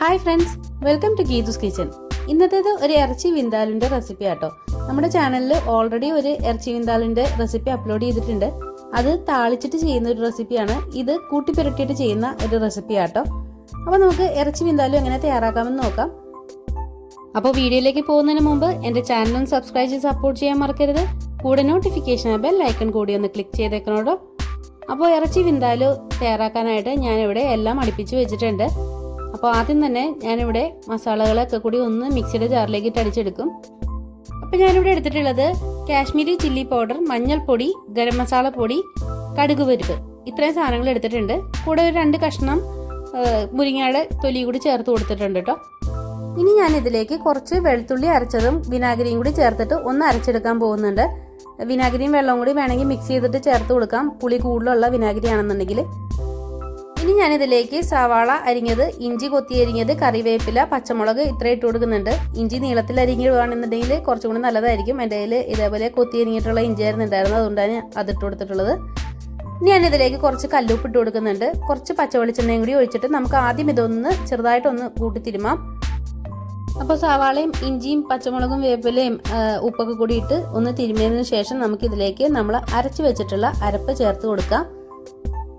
Hi friends welcome to Geethu's kitchen ഇന്നത്തേത് ഒരു ഇറച്ചി വിന്താലിന്റെ recipe ആട്ടോ. നമ്മുടെ ചാനലിൽ ഓൾറെഡി ഒരു ഇറച്ചി വിന്താലിന്റെ റെസിപ്പി അപ്ലോഡ് ചെയ്തിട്ടുണ്ട്. അത് താളിച്ചിട്ട് ചെയ്യുന്ന ഒരു റെസിപ്പിയാണ് ഇത് കൂട്ടിപ്പുരട്ടിയിട്ട് ചെയ്യുന്ന ഒരു റെസിപ്പി ആട്ടോ. അപ്പോൾ നമുക്ക് ഇറച്ചി വിന്താലും എങ്ങനെ തയ്യാറാക്കാമെന്ന് നോക്കാം. അപ്പോൾ വീഡിയോയിലേക്ക് പോകുന്നതിന് മുമ്പ് എന്റെ ചാനലും സബ്സ്ക്രൈബ് ചെയ്ത് സപ്പോർട്ട് ചെയ്യാൻ മറക്കരുത്. കൂടെ നോട്ടിഫിക്കേഷൻ ബെൽ ഐക്കൺ കൂടി ഒന്ന് ക്ലിക്ക് ചെയ്തേക്കണോട്ടോ. അപ്പോൾ ഇറച്ചി വിന്താലു തയ്യാറാക്കാനായിട്ട് ഞാനിവിടെ എല്ലാം അടുപ്പിച്ച് വെച്ചിട്ടുണ്ട്. അപ്പോൾ ആദ്യം തന്നെ ഞാനിവിടെ മസാലകളൊക്കെ കൂടി ഒന്ന് മിക്സിയുടെ ജാറിലേക്ക് ഇട്ട് അടിച്ചെടുക്കും അപ്പോൾ ഞാനിവിടെ എടുത്തിട്ടുള്ളത് കാശ്മീരി ചില്ലി പൗഡർ മഞ്ഞൾപ്പൊടി ഗരം മസാല പൊടി കടുക് പരിപ്പ്. ഇത്രയും സാധനങ്ങൾ എടുത്തിട്ടുണ്ട്. കൂടെ ഒരു രണ്ട് കഷ്ണം മുരിങ്ങയുടെ തൊലി കൂടി ചേർത്ത് കൊടുത്തിട്ടുണ്ട് കേട്ടോ ഇനി ഞാൻ ഇതിലേക്ക് കുറച്ച് വെളുത്തുള്ളി അരച്ചതും വിനാഗിരിയും കൂടി ചേർത്തിട്ട് ഒന്ന് അരച്ചെടുക്കാൻ പോകുന്നുണ്ട്. വിനാഗിരിയും വെള്ളവും കൂടി വേണമെങ്കിൽ മിക്സ് ചെയ്തിട്ട് ചേർത്ത് കൊടുക്കാം. പുളി കൂടുതലുള്ള വിനാഗിരി ആണെന്നുണ്ടെങ്കിൽ ഇനി ഞാനിതിലേക്ക് സവാള അരിഞ്ഞത് ഇഞ്ചി കൊത്തി അരിഞ്ഞത് കറിവേപ്പില പച്ചമുളക് ഇത്ര ഇട്ട് കൊടുക്കുന്നുണ്ട്. ഇഞ്ചി നീളത്തിൽ അരിഞ്ഞിടുകയാണെന്നുണ്ടെങ്കിൽ കുറച്ചും കൂടി നല്ലതായിരിക്കും. എന്റെ കയ്യിൽ ഇതേപോലെ കൊത്തി അരിഞ്ഞിട്ടുള്ള ഇഞ്ചി ആയിരുന്നു ഉണ്ടായിരുന്നത്. അതുകൊണ്ടാണ് അതിട്ട് കൊടുത്തിട്ടുള്ളത്. ഇനി ഞാൻ ഇതിലേക്ക് കുറച്ച് കല്ലുപ്പ് ഇട്ട് കൊടുക്കുന്നുണ്ട്. കുറച്ച് പച്ചവെളിച്ചെണ്ണയും കൂടി ഒഴിച്ചിട്ട് നമുക്ക് ആദ്യം ഇതൊന്ന് ചെറുതായിട്ടൊന്ന് കൂട്ടിത്തിരുമാം. അപ്പോൾ സവാളയും ഇഞ്ചിയും പച്ചമുളകും വേപ്പിലയും ഉപ്പൊക്കെ കൂടി ഇട്ട് ഒന്ന് തിരുമിയതിന് ശേഷം നമുക്ക് ഇതിലേക്ക് നമ്മൾ അരച്ച് വെച്ചിട്ടുള്ള അരപ്പ് ചേർത്ത് കൊടുക്കാം.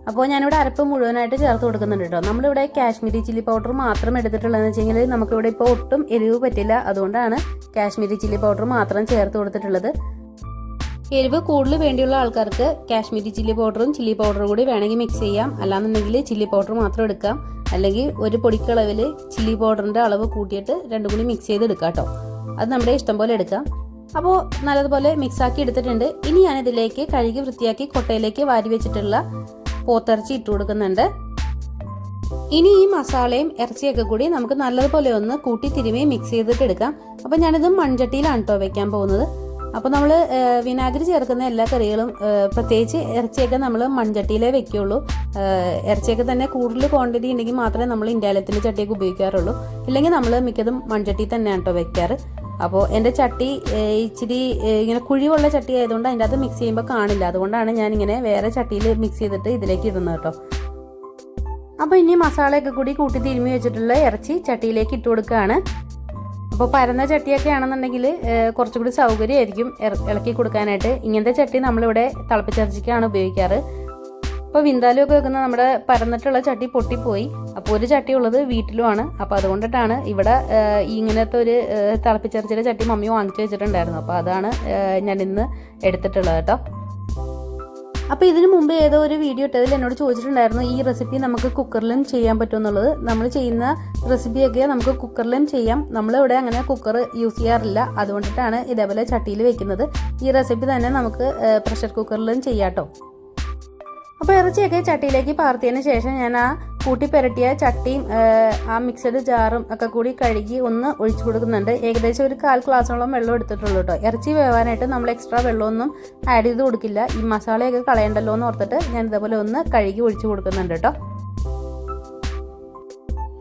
അപ്പോൾ ഞാനിവിടെ അരപ്പ് മുഴുവനായിട്ട് ചേർത്ത് കൊടുക്കുന്നുണ്ട് കേട്ടോ. നമ്മളിവിടെ കാശ്മീരി ചില്ലി പൗഡർ മാത്രം എടുത്തിട്ടുള്ളതെന്ന് വെച്ച് കഴിഞ്ഞാൽ നമുക്കിവിടെ ഇപ്പോൾ ഒട്ടും എരിവ് പറ്റില്ല. അതുകൊണ്ടാണ് കാശ്മീരി ചില്ലി പൗഡർ മാത്രം ചേർത്ത് കൊടുത്തിട്ടുള്ളത്. എരിവ് കൂടുതൽ വേണ്ടിയുള്ള ആൾക്കാർക്ക് കാശ്മീരി ചില്ലി പൗഡറും ചില്ലി പൗഡറും കൂടി വേണമെങ്കിൽ മിക്സ് ചെയ്യാം. അല്ലാന്നുണ്ടെങ്കിൽ ചില്ലി പൗഡർ മാത്രം എടുക്കാം. അല്ലെങ്കിൽ ഒരു പൊടിക്കളവിൽ ചില്ലി പൗഡറിന്റെ അളവ് കൂട്ടിയിട്ട് രണ്ടും കൂടി മിക്സ് ചെയ്ത് എടുക്കാം കേട്ടോ. അത് നമ്മുടെ ഇഷ്ടം പോലെ എടുക്കാം. അപ്പോൾ നല്ലതുപോലെ മിക്സ് ആക്കി എടുത്തിട്ടുണ്ട്. ഇനി ഞാനിതിലേക്ക് കഴുകി വൃത്തിയാക്കി കൊട്ടയിലേക്ക് വാരി വെച്ചിട്ടുള്ള പോത്തിറച്ചി ഇട്ട് കൊടുക്കുന്നുണ്ട്. ഇനി ഈ മസാലയും ഇറച്ചിയൊക്കെ കൂടി നമുക്ക് നല്ലതുപോലെ ഒന്ന് കൂട്ടി തിരുമി മിക്സ് ചെയ്തിട്ട് എടുക്കാം. അപ്പോൾ ഞാനിത് മൺചട്ടിയിലാണ് കേട്ടോ വെക്കാൻ പോകുന്നത്. അപ്പോൾ നമ്മൾ വിനാഗിരി ചേർക്കുന്ന എല്ലാ കറികളും പ്രത്യേകിച്ച് ഇറച്ചിയൊക്കെ നമ്മൾ മൺചട്ടിയിലേ വെക്കുകയുള്ളൂ ഇറച്ചിയൊക്കെ തന്നെ കൂടുതൽ ക്വാണ്ടിറ്റി ഉണ്ടെങ്കിൽ മാത്രമേ നമ്മൾ ഇന്ത്യാലയത്തിന്റെ ചട്ടിയൊക്കെ ഉപയോഗിക്കാറുള്ളൂ. ഇല്ലെങ്കിൽ നമ്മൾ മിക്കതും മൺചട്ടി തന്നെയാണ് കേട്ടോ വെക്കാറ്. അപ്പോൾ എന്റെ ചട്ടി ഇച്ചിരി ഇങ്ങനെ കുഴിവുള്ള ചട്ടി ആയതുകൊണ്ട് അതിന്റെ അകത്ത് മിക്സ് ചെയ്യുമ്പോൾ കാണില്ല. അതുകൊണ്ടാണ് ഞാൻ ഇങ്ങനെ വേറെ ചട്ടിയിൽ മിക്സ് ചെയ്തിട്ട് ഇതിലേക്ക് ഇടുന്നത് കേട്ടോ. അപ്പോൾ ഇനി മസാലയൊക്കെ കൂടി കൂട്ടി തിരുമ്മി വെച്ചിട്ടുള്ള ഇറച്ചി ചട്ടിയിലേക്ക് ഇട്ട് കൊടുക്കുകയാണ്. അപ്പോൾ പരന്ന ചട്ടിയൊക്കെ ആണെന്നുണ്ടെങ്കിൽ കുറച്ചുകൂടി സൗകര്യമായിരിക്കും ഇളക്കി കൊടുക്കാനായിട്ട്. ഇങ്ങനത്തെ ചട്ടി നമ്മളിവിടെ തിളപ്പിച്ചിറച്ചിക്കാണ് ഉപയോഗിക്കാറ്. അപ്പോൾ വിന്താലും ഒക്കെ വെക്കുന്ന നമ്മുടെ പരന്നിട്ടുള്ള ചട്ടി പൊട്ടിപ്പോയി. അപ്പോൾ ഒരു ചട്ടി ഉള്ളത് വീട്ടിലുമാണ്. അപ്പോൾ അതുകൊണ്ടിട്ടാണ് ഇവിടെ ഇങ്ങനത്തെ ഒരു തിളപ്പിച്ചെറിച്ചിട്ട് ചട്ടി മമ്മി വാങ്ങിച്ചു വെച്ചിട്ടുണ്ടായിരുന്നു. അപ്പോൾ അതാണ് ഞാൻ ഇന്ന് എടുത്തിട്ടുള്ളത് കേട്ടോ. അപ്പോൾ ഇതിനു മുമ്പ് ഏതോ ഒരു വീഡിയോ ഇട്ടതിൽ എന്നോട് ചോദിച്ചിട്ടുണ്ടായിരുന്നു ഈ റെസിപ്പി നമുക്ക് കുക്കറിലും ചെയ്യാൻ പറ്റുമെന്നുള്ളത്. നമ്മൾ ചെയ്യുന്ന റെസിപ്പിയൊക്കെ നമുക്ക് കുക്കറിലും ചെയ്യാം. നമ്മളിവിടെ അങ്ങനെ കുക്കർ യൂസ് ചെയ്യാറില്ല. അതുകൊണ്ടിട്ടാണ് ഇതേപോലെ ചട്ടിയിൽ വെക്കുന്നത്. ഈ റെസിപ്പി തന്നെ നമുക്ക് പ്രഷർ കുക്കറിലും ചെയ്യാം കേട്ടോ. അപ്പോൾ ഇറച്ചിയൊക്കെ ചട്ടിയിലേക്ക് പാർത്തിയതിന് ശേഷം ഞാൻ ആ കൂട്ടി പെരട്ടിയ ചട്ടിയും ആ, മിക്സഡ് ജാറും ഒക്കെ കൂടി കഴുകി ഒന്ന് ഒഴിച്ചു കൊടുക്കുന്നുണ്ട്. ഏകദേശം ഒരു കാൽ ഗ്ലാസോളം വെള്ളം എടുത്തിട്ടുള്ളൂ കേട്ടോ ഇറച്ചി വേവാനായിട്ട് നമ്മൾ എക്സ്ട്രാ വെള്ളമൊന്നും ആഡ് ചെയ്ത് കൊടുക്കില്ല. ഈ മസാലയൊക്കെ കളയണ്ടല്ലോ എന്ന് ഓർത്തിട്ട് ഞാൻ ഇതേപോലെ ഒന്ന് കഴുകി ഒഴിച്ചു കൊടുക്കുന്നുണ്ട് കേട്ടോ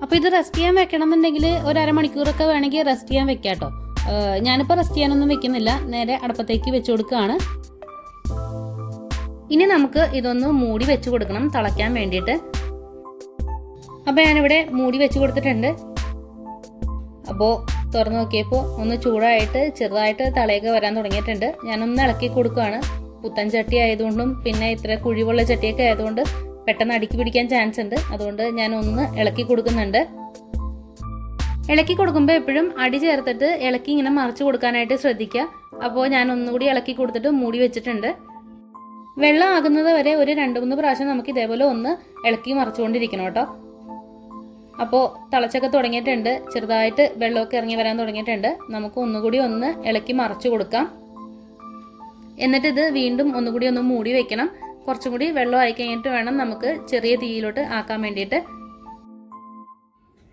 അപ്പോൾ ഇത് റെസ്റ്റ് ചെയ്യാൻ വെക്കണം എന്നുണ്ടെങ്കിൽ ഒരു അരമണിക്കൂറൊക്കെ വേണമെങ്കിൽ റെസ്റ്റ് ചെയ്യാൻ വെക്കാം കേട്ടോ ഞാനിപ്പോൾ റെസ്റ്റ് ചെയ്യാനൊന്നും വെക്കുന്നില്ല. നേരെ അടുപ്പത്തേക്ക് വെച്ച് കൊടുക്കുകയാണ് ഇനി നമുക്ക് ഇതൊന്ന് മൂടി വെച്ച് കൊടുക്കണം തിളയ്ക്കാൻ വേണ്ടിയിട്ട്. അപ്പോൾ ഞാനിവിടെ മൂടി വെച്ച് കൊടുത്തിട്ടുണ്ട്. അപ്പോൾ തുറന്നു നോക്കിയപ്പോൾ ഒന്ന് ചൂടായിട്ട് ചെറുതായിട്ട് തളയൊക്കെ വരാൻ തുടങ്ങിയിട്ടുണ്ട്. ഞാനൊന്ന് ഇളക്കി കൊടുക്കുകയാണ് പുത്തൻ ചട്ടി ആയതുകൊണ്ടും പിന്നെ ഇത്ര കുഴിവുള്ള ചട്ടിയൊക്കെ ആയതുകൊണ്ട് പെട്ടെന്ന് അടുക്കി പിടിക്കാൻ ചാൻസ് ഉണ്ട്. അതുകൊണ്ട് ഞാൻ ഒന്ന് ഇളക്കി കൊടുക്കുന്നുണ്ട്. ഇളക്കി കൊടുക്കുമ്പോൾ എപ്പോഴും അടി ചേർത്തിട്ട് ഇളക്കി ഇങ്ങനെ മറിച്ച് കൊടുക്കാനായിട്ട് ശ്രദ്ധിക്കുക. അപ്പോൾ ഞാൻ ഒന്നുകൂടി ഇളക്കി കൊടുത്തിട്ട് മൂടി വെച്ചിട്ടുണ്ട്. വെള്ളം ആകുന്നത് വരെ ഒരു രണ്ട് മൂന്ന് പ്രാവശ്യം നമുക്ക് ഇതേപോലെ ഒന്ന് ഇളക്കി മറിച്ചുകൊണ്ടിരിക്കണം കേട്ടോ. അപ്പോൾ തിളച്ചൊക്കെ തുടങ്ങിയിട്ടുണ്ട്. ചെറുതായിട്ട് വെള്ളമൊക്കെ ഇറങ്ങി വരാൻ തുടങ്ങിയിട്ടുണ്ട്. നമുക്ക് ഒന്നുകൂടി ഒന്ന് ഇളക്കി മറിച്ചു കൊടുക്കാം. എന്നിട്ട് ഇത് വീണ്ടും ഒന്നുകൂടി ഒന്ന് മൂടി വെക്കണം. കുറച്ചും കൂടി വെള്ളം ആയി കഴിഞ്ഞിട്ട് വേണം നമുക്ക് ചെറിയ തീയിലോട്ട് ആക്കാൻ വേണ്ടിയിട്ട്.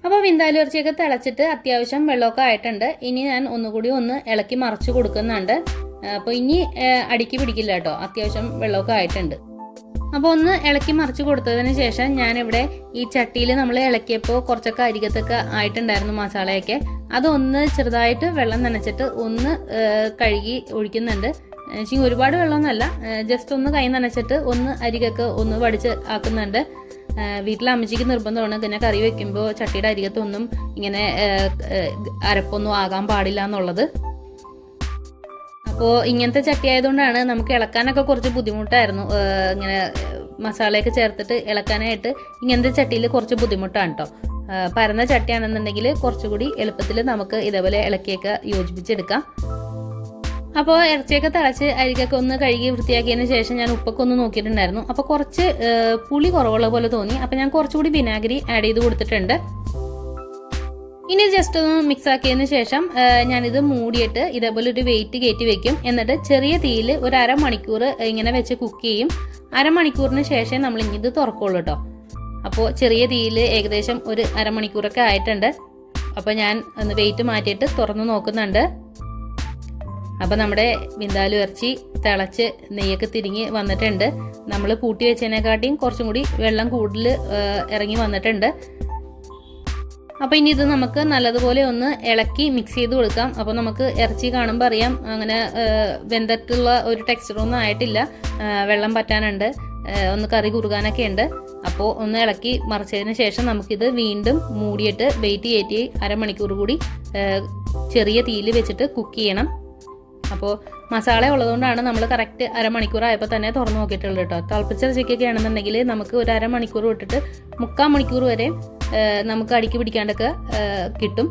അപ്പോൾ വിന്താലു ഇറച്ചിയൊക്കെ തിളച്ചിട്ട് അത്യാവശ്യം വെള്ളമൊക്കെ ആയിട്ടുണ്ട്. ഇനി ഞാൻ ഒന്നുകൂടി ഒന്ന് ഇളക്കി മറിച്ച് കൊടുക്കുന്നുണ്ട്. അപ്പോൾ ഇനി അടിക്ക് പിടിക്കില്ല കേട്ടോ. അത്യാവശ്യം വെള്ളമൊക്കെ ആയിട്ടുണ്ട്. അപ്പോൾ ഒന്ന് ഇളക്കി മറിച്ച് കൊടുത്തതിന് ശേഷം ഞാൻ ഇവിടെ ഈ ചട്ടിയിൽ നമ്മൾ ഇളക്കിയപ്പോൾ കുറച്ചൊക്കെ അരികത്തൊക്കെ ആയിട്ടുണ്ടായിരുന്നു മസാലയൊക്കെ. അതൊന്ന് ചെറുതായിട്ട് വെള്ളം നനച്ചിട്ട് ഒന്ന് കഴുകി ഒഴിക്കുന്നുണ്ട്. ഒരുപാട് വെള്ളമൊന്നുമല്ല. ജസ്റ്റ് ഒന്ന് കൈ നനച്ചിട്ട് ഒന്ന് അരികൊക്കെ ഒന്ന് വടിച്ച് ആക്കുന്നുണ്ട്. വീട്ടിൽ അമ്മച്ചിക്ക് നിർബന്ധമാണ്. പിന്നെ കറി വെക്കുമ്പോൾ ചട്ടിയുടെ അരികത്തൊന്നും ഇങ്ങനെ അരപ്പൊന്നും ആകാൻ പാടില്ല എന്നുള്ളത്. അപ്പോൾ ഇങ്ങനത്തെ ചട്ടി ആയതുകൊണ്ടാണ് നമുക്ക് ഇളക്കാനൊക്കെ കുറച്ച് ബുദ്ധിമുട്ടായിരുന്നു. ഇങ്ങനെ മസാലയൊക്കെ ചേർത്തിട്ട് ഇളക്കാനായിട്ട് ഇങ്ങനത്തെ ചട്ടിയിൽ കുറച്ച് ബുദ്ധിമുട്ടാണ് കേട്ടോ പരന്ന ചട്ടിയാണെന്നുണ്ടെങ്കിൽ കുറച്ചുകൂടി എളുപ്പത്തിൽ നമുക്ക് ഇതേപോലെ ഇളക്കിയൊക്കെ യോജിപ്പിച്ചെടുക്കാം. അപ്പോൾ ഇറച്ചിയൊക്കെ തിളച്ച് അരികൊക്കെ ഒന്ന് കഴുകി വൃത്തിയാക്കിയതിന് ശേഷം ഞാൻ ഉപ്പൊക്കെ ഒന്ന് നോക്കിയിട്ടുണ്ടായിരുന്നു. അപ്പോൾ കുറച്ച് പുളി കുറവുള്ള പോലെ തോന്നി. അപ്പോൾ ഞാൻ കുറച്ചുകൂടി വിനാഗിരി ആഡ് ചെയ്ത് കൊടുത്തിട്ടുണ്ട്. ഇനി ജസ്റ്റ് ഒന്ന് മിക്സ് ആക്കിയതിന് ശേഷം ഞാനിത് മൂടിയിട്ട് ഇതേപോലെ ഒരു വെയിറ്റ് കയറ്റി വെക്കും. എന്നിട്ട് ചെറിയ തീയിൽ ഒരു അരമണിക്കൂർ ഇങ്ങനെ വെച്ച് കുക്ക് ചെയ്യും. അരമണിക്കൂറിന് ശേഷം നമ്മൾ ഇനി ഇത് തുറക്കുള്ളൂ കേട്ടോ അപ്പോൾ ചെറിയ തീയിൽ ഏകദേശം ഒരു അരമണിക്കൂറൊക്കെ ആയിട്ടുണ്ട്. അപ്പോൾ ഞാൻ ഒന്ന് വെയിറ്റ് മാറ്റിയിട്ട് തുറന്ന് നോക്കുന്നുണ്ട്. അപ്പോൾ നമ്മുടെ വിന്താലു ഇറച്ചി തിളച്ച് നെയ്യൊക്കെ തിരിഞ്ഞ് വന്നിട്ടുണ്ട്. നമ്മൾ കൂട്ടി വെച്ചതിനെക്കാട്ടിയും കുറച്ചും കൂടി വെള്ളം കൂടുതൽ ഇറങ്ങി വന്നിട്ടുണ്ട്. അപ്പോൾ ഇനി ഇത് നമുക്ക് നല്ലതുപോലെ ഒന്ന് ഇളക്കി മിക്സ് ചെയ്ത് കൊടുക്കാം. അപ്പോൾ നമുക്ക് ഇറച്ചി കാണുമ്പോൾ അറിയാം അങ്ങനെ വെന്തട്ടുള്ള ഒരു ടെക്സ്ചറൊന്നും ആയിട്ടില്ല. വെള്ളം പറ്റാനുണ്ട്. ഒന്ന് കറി കുറുകാനൊക്കെ ഉണ്ട്. അപ്പോൾ ഒന്ന് ഇളക്കി മറിച്ചതിന് ശേഷം നമുക്കിത് വീണ്ടും മൂടിയിട്ട് വെയിറ്റ് കയറ്റി അരമണിക്കൂർ കൂടി ചെറിയ തീയിൽ വെച്ചിട്ട് കുക്ക് ചെയ്യണം. അപ്പോൾ മസാല ഉള്ളതുകൊണ്ടാണ് നമ്മൾ കറക്റ്റ് അരമണിക്കൂർ ആയപ്പോൾ തന്നെ തുറന്നു നോക്കിയിട്ടുള്ളത് കേട്ടോ. തിളപ്പിച്ച ചിക്കൊക്കെ ആണെന്നുണ്ടെങ്കിൽ നമുക്ക് ഒരു അരമണിക്കൂർ വിട്ടിട്ട് മുക്കാൽ മണിക്കൂർ വരെ നമുക്ക് അടുക്കി പിടിക്കാണ്ടൊക്കെ കിട്ടും.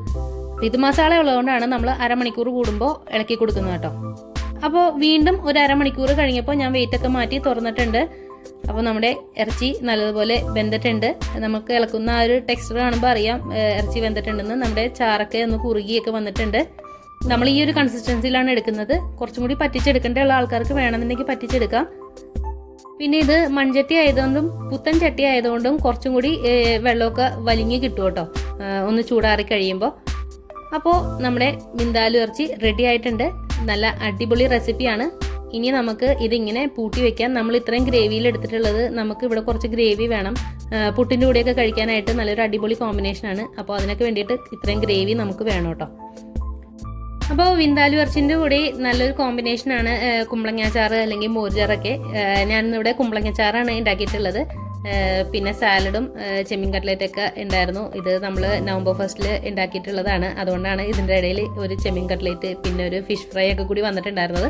ഇത് മസാല ഉള്ളതുകൊണ്ടാണ് നമ്മൾ അരമണിക്കൂർ കൂടുമ്പോൾ ഇളക്കി കൊടുക്കുന്നത് കേട്ടോ. അപ്പോൾ വീണ്ടും ഒരു അരമണിക്കൂർ കഴിഞ്ഞപ്പോൾ ഞാൻ വെയിറ്റൊക്കെ മാറ്റി തുറന്നിട്ടുണ്ട്. അപ്പോൾ നമ്മുടെ ഇറച്ചി നല്ലതുപോലെ വെന്തിട്ടുണ്ട്. നമുക്ക് ഇളക്കുന്ന ആ ഒരു ടെക്സ്ചർ കാണുമ്പോൾ അറിയാം ഇറച്ചി വെന്തിട്ടുണ്ടെന്ന്. നമ്മുടെ ചാറൊക്കെ ഒന്ന് കുറുകിയൊക്കെ വന്നിട്ടുണ്ട്. നമ്മൾ ഈ ഒരു കൺസിസ്റ്റൻസിയിലാണ് എടുക്കുന്നത്. കുറച്ചും കൂടി പറ്റിച്ചെടുക്കേണ്ട ഉള്ള ആൾക്കാർക്ക് വേണമെന്നുണ്ടെങ്കിൽ പറ്റിച്ചെടുക്കാം. പിന്നെ ഇത് മൺചട്ടി ആയതുകൊണ്ടും പുത്തൻ ചട്ടി ആയതുകൊണ്ടും കുറച്ചും കൂടി വെള്ളമൊക്കെ വലിഞ്ഞ് കിട്ടും കേട്ടോ. ഒന്ന് ചൂടാറി കഴിയുമ്പോൾ അപ്പോൾ നമ്മുടെ ബിന്ദാലു ഇറച്ചി റെഡി ആയിട്ടുണ്ട്. നല്ല അടിപൊളി റെസിപ്പിയാണ്. ഇനി നമുക്ക് ഇതിങ്ങനെ പൂട്ടി വെക്കാം. നമ്മൾ ഇത്രയും ഗ്രേവിയിൽ എടുത്തിട്ടുള്ളത് നമുക്ക് ഇവിടെ കുറച്ച് ഗ്രേവി വേണം. പുട്ടിന്റെ കൂടെയൊക്കെ കഴിക്കാനായിട്ട് നല്ലൊരു അടിപൊളി കോമ്പിനേഷനാണ് അപ്പോൾ അതിനൊക്കെ വേണ്ടിയിട്ട് ഇത്രയും ഗ്രേവി നമുക്ക് വേണം കേട്ടോ. അപ്പോൾ വിന്താലു ഇറച്ചിന്റെ കൂടി നല്ലൊരു കോമ്പിനേഷനാണ് കുമ്പളങ്ങാച്ചാറ് അല്ലെങ്കിൽ മോരുചാറൊക്കെ. ഞാൻ ഞാനിന്നിവിടെ കുമ്പളങ്ങാച്ചാറാണ് ഉണ്ടാക്കിയിട്ടുള്ളത് പിന്നെ സാലഡും ചെമ്മീൻ കട്ട്ലറ്റൊക്കെ ഉണ്ടായിരുന്നു ഇത് നമ്മൾ നവംബർ ഫസ്റ്റിൽ ഉണ്ടാക്കിയിട്ടുള്ളതാണ് അതുകൊണ്ടാണ് ഇതിന്റെ ഇടയിൽ ഒരു ചെമ്മീൻ കട്ട്ലേറ്റ് പിന്നെ ഒരു ഫിഷ് ഫ്രൈ ഒക്കെ കൂടി വന്നിട്ടുണ്ടായിരുന്നത്.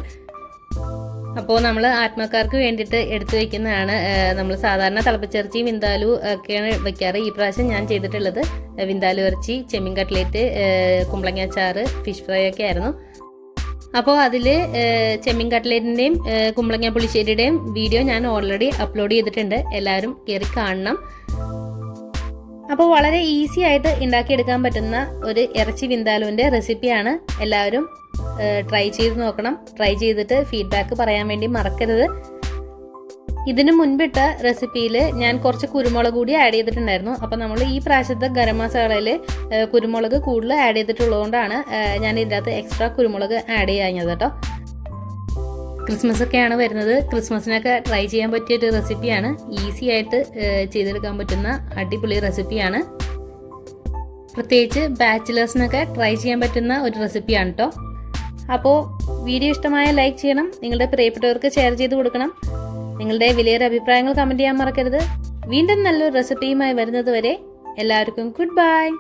അപ്പോൾ നമ്മൾ ആത്മക്കാർക്ക് വേണ്ടിയിട്ട് എടുത്തു വെക്കുന്നതാണ് നമ്മൾ സാധാരണ തിളപ്പിച്ചിറച്ചി വിന്താലു ഒക്കെയാണ് വെക്കാറ്. ഈ പ്രാവശ്യം ഞാൻ ചെയ്തിട്ടുള്ളത് വിന്താലു ഇറച്ചി ചെമ്മീൻ കട്ട്ലേറ്റ് കുമ്പളങ്ങ കുമ്പളങ്ങാച്ചാറ് ഫിഷ് ഫ്രൈ ഒക്കെ ആയിരുന്നു. അപ്പോൾ അതിൽ ചെമ്മീൻ കട്ട്ലേറ്റിന്റെയും കുമ്പളങ്ങ പുളിശ്ശേരിയുടെയും വീഡിയോ ഞാൻ ഓൾറെഡി അപ്ലോഡ് ചെയ്തിട്ടുണ്ട്. എല്ലാവരും കയറി കാണണം. അപ്പോൾ വളരെ ഈസി ആയിട്ട് ഉണ്ടാക്കിയെടുക്കാൻ പറ്റുന്ന ഒരു ഇറച്ചി വിന്താലുവിന്റെ റെസിപ്പിയാണ് എല്ലാവരും ട്രൈ ചെയ്ത് നോക്കണം. ട്രൈ ചെയ്തിട്ട് ഫീഡ്ബാക്ക് പറയാൻ വേണ്ടി മറക്കരുത്. ഇതിനു മുൻപിട്ട റെസിപ്പിയിൽ ഞാൻ കുറച്ച് കുരുമുളക് കൂടി ആഡ് ചെയ്തിട്ടുണ്ടായിരുന്നു. അപ്പോൾ നമ്മൾ ഈ പ്രാവശ്യത്തെ ഗരം മസാലയിൽ കുരുമുളക് കൂടുതൽ ആഡ് ചെയ്തിട്ടുള്ളതുകൊണ്ടാണ് ഞാൻ ഇതിന്റെ അകത്ത് എക്സ്ട്രാ കുരുമുളക് ആഡ് ചെയ്യാഞ്ഞത് കേട്ടോ. ക്രിസ്മസ് ഒക്കെയാണ് വരുന്നത്. ക്രിസ്മസിനൊക്കെ ട്രൈ ചെയ്യാൻ പറ്റിയ ഒരു റെസിപ്പിയാണ് ഈസി ആയിട്ട് ചെയ്തെടുക്കാൻ പറ്റുന്ന അടിപൊളി റെസിപ്പിയാണ് പ്രത്യേകിച്ച് ബാച്ചിലേഴ്സിനൊക്കെ ട്രൈ ചെയ്യാൻ പറ്റുന്ന ഒരു റെസിപ്പിയാണ് കേട്ടോ അപ്പോൾ വീഡിയോ ഇഷ്ടമായ ലൈക്ക് ചെയ്യണം. നിങ്ങളുടെ പ്രിയപ്പെട്ടവർക്ക് ഷെയർ ചെയ്ത് കൊടുക്കണം. നിങ്ങളുടെ വിലയേറെ അഭിപ്രായങ്ങൾ കമന്റ് ചെയ്യാൻ മറക്കരുത്. വീണ്ടും നല്ലൊരു റെസിപ്പിയുമായി വരുന്നത് വരെ എല്ലാവർക്കും ഗുഡ് ബൈ